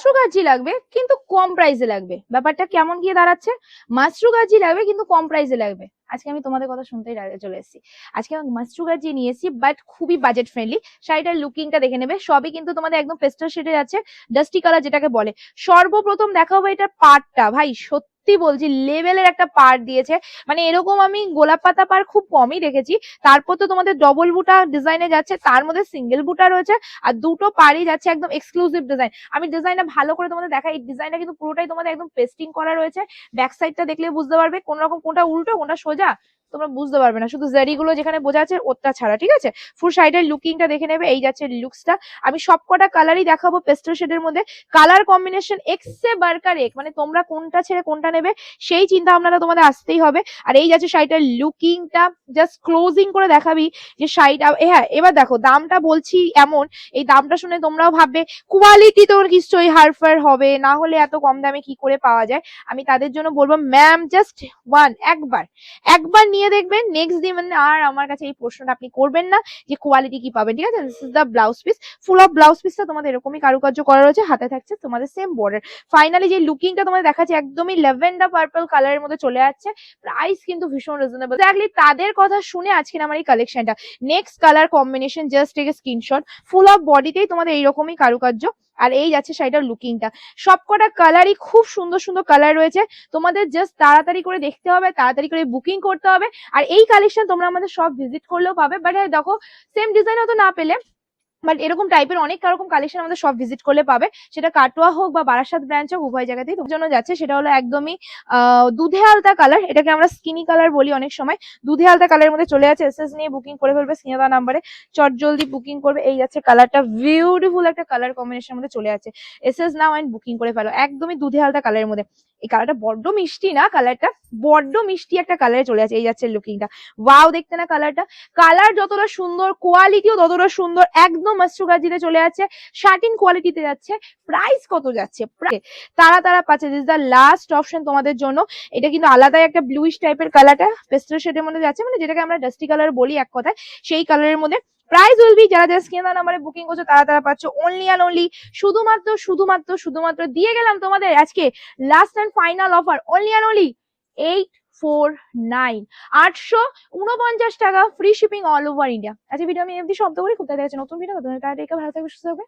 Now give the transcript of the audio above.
মাশরু গাজি লাগবে, কিন্তু কম প্রাইসে লাগবে। ব্যাপারটা কেমন গিয়ে দাঁড়াচ্ছে? মাশরু গাজি লাগবে, কিন্তু কম প্রাইসে লাগবে। আজকে আমি তোমাদের কথা শুনতেই চলে এসেছি। আজকে আমি মাশরু গাজি নিয়ে এসেছি বাট খুবই বাজেট ফ্রেন্ডলি শাড়িটার লুকিংটা দেখে নেবে। সবই কিন্তু তোমাদের একদম পেস্টাল শেডে যাচ্ছে ডাস্টি কালার যেটাকে বলে। সর্বপ্রথম দেখাবো এটার পার্টটা ভাই, সত্যি বলছি লেভেলের একটা পার দিয়েছে। মানে এরকম আমি গোলাপ পাতা পার খুব কমই দেখেছি। তারপর তো তোমাদের ডবল বুটা ডিজাইনে যাচ্ছে, তার মধ্যে সিঙ্গেল বুটা রয়েছে, আর দুটো পারই যাচ্ছে একদম এক্সক্লুসিভ ডিজাইন আমি ডিজাইনটা ভালো করে তোমাদের দেখাই, এই ডিজাইনটা কিন্তু পুরোটাই তোমাদের একদম পেস্টিং করা রয়েছে। ব্যাক সাইডটা দেখলে বুঝতে পারবে কোন রকম কোনটা উল্টো, কোনটা সোজা। তোমরা বুঝতে পারবে না। শুধু জারি গুলো যেখানে বোঝা আছে ওটা ছাড়া, ঠিক আছে? ফুল শাড়িটার লুকিংটা দেখে নেবে, এই যাচ্ছে লুকসটা আমি সবকটা কালারই দেখাবো পেস্টেল শেডের মধ্যে। কালার কম্বিনেশন এক্সে বার্কার এক মানে তোমরা কোনটা ছেড়ে কোনটা নেবে, সেই চিন্তা ভাবনাটা তোমাদের আসতেই হবে। আর এই যাচ্ছে শাড়িটার লুকিংটা জাস্ট ক্লোজিং করে দেখাবি যে শাড়িটা হ্যাঁ এবার দেখো, দামটা বলছি এমন, এই দামটা শুনে তোমরাও ভাববে কোয়ালিটি তো নিশ্চয়ই হারফার হবে, না হলে এত কম দামে কি করে পাওয়া যায়? আমি তাদের জন্য বলব ম্যাম জাস্ট ওয়ান একবার। একবার নিয়ে দেখবেন নেক্সট দিন মানে আর আমার কাছে এই প্রশ্নটা আপনি করবেন না যে কোয়ালিটি কি পাবেন, ঠিক আছে? This is the blouse piece full of blouse পিসটা তোমাদের এরকমই কারুকার্য করা রয়েছে, হাতে থাকছে তোমাদের সেম বর্ডার ফাইনালি যে লুকিংটা তোমাদের দেখাচ্ছে, একদমই ল্যাভেন্ডার পার্পল কালারের মধ্যে চলে যাচ্ছে প্রাইস কিন্তু ভীষণ রিজনেবল এক্স্যাক্টলি তাদের কথা শুনে আজকে আমার এই কালেকশনটা next colour combination just take screenshot full of বডিতেই তোমাদের এইরকমই কারুকার্য। আর এই যাচ্ছে শাড়িটার লুকিংটা সবকটা কালারই খুব সুন্দর সুন্দর কালার রয়েছে। তোমাদের জাস্ট তাড়াতাড়ি করে দেখতে হবে, তাড়াতাড়ি করে বুকিং করতে হবে। আর এই কালেকশন তোমরা আমাদের সব ভিজিট করলেও পাবে। বাট দেখো সেম ডিজাইন হয়তো না পেলে বাট এরকম টাইপের অনেক রকম কালেকশন আমাদের সব ভিজিট করলে পাবে। সেটা কাটোয়া হোক বা বারাসাত ব্রাঞ্চ হোক, উভয় জায়গাতেই তোমার জন্য যাচ্ছে। সেটা হলো একদমই দুধে আলতা কালার এটাকে আমরা স্কিনি কালার বলি অনেক সময়। দুধে আলতা কালারের মধ্যে চলে যাচ্ছে এসএস নিয়ে বুকিং করে ফেলবে, স্নেহা নাম্বারে চট জলদি বুকিং করবে, এই যাচ্ছে কালারটা বিউটিফুল একটা কালার কম্বিনেশনের মধ্যে চলে যাচ্ছে। এসএস নাও অ্যান্ড বুকিং করে ফেলো, একদমই দুধে আলতা কালারের মধ্যে। এই কালারটা বড্ড মিষ্টি না কালারটা বড্ড মিষ্টি একটা কালারে চলে যাচ্ছে, এই যাচ্ছে লুকিংটা ওয়াও দেখতে না কালারটা কালার যতটা সুন্দর কোয়ালিটিও ততটা সুন্দর, একদম মাস্টুগাজিতে চলে যাচ্ছে, শার্টিন কোয়ালিটিতে যাচ্ছে প্রাইস কত যাচ্ছে? তারা তারা পাচ্ছে দিস দ্য লাস্ট অপশন তোমাদের জন্য। এটা কিন্তু আলাদাই একটা ব্লুইশ টাইপের কালারটা পেস্টেল শেডের মধ্যে যাচ্ছে মানে যেটাকে আমরা ডাস্টি কালার বলি এক কথায়, সেই কালারের মধ্যে। প্রাইস উইল বি যারা যারা স্ক্রিন নাম্বারে বুকিং করছ, তারা তারা পাচ্ছ অনলি অ্যান্ড অনলি শুধুমাত্র শুধুমাত্র শুধুমাত্র দিয়ে গেলাম তোমাদের আজকে last and final offer only and only eight four nine আটশো উনপঞ্চাশ টাকা free shipping all over India আচ্ছা ভিডিও আমি এমনি শব্দ করি, খুব তাড়াতাড়ি নতুন ভিডিও নতুন টাটা ভালো থাকবে, সুস্থ থাকবে।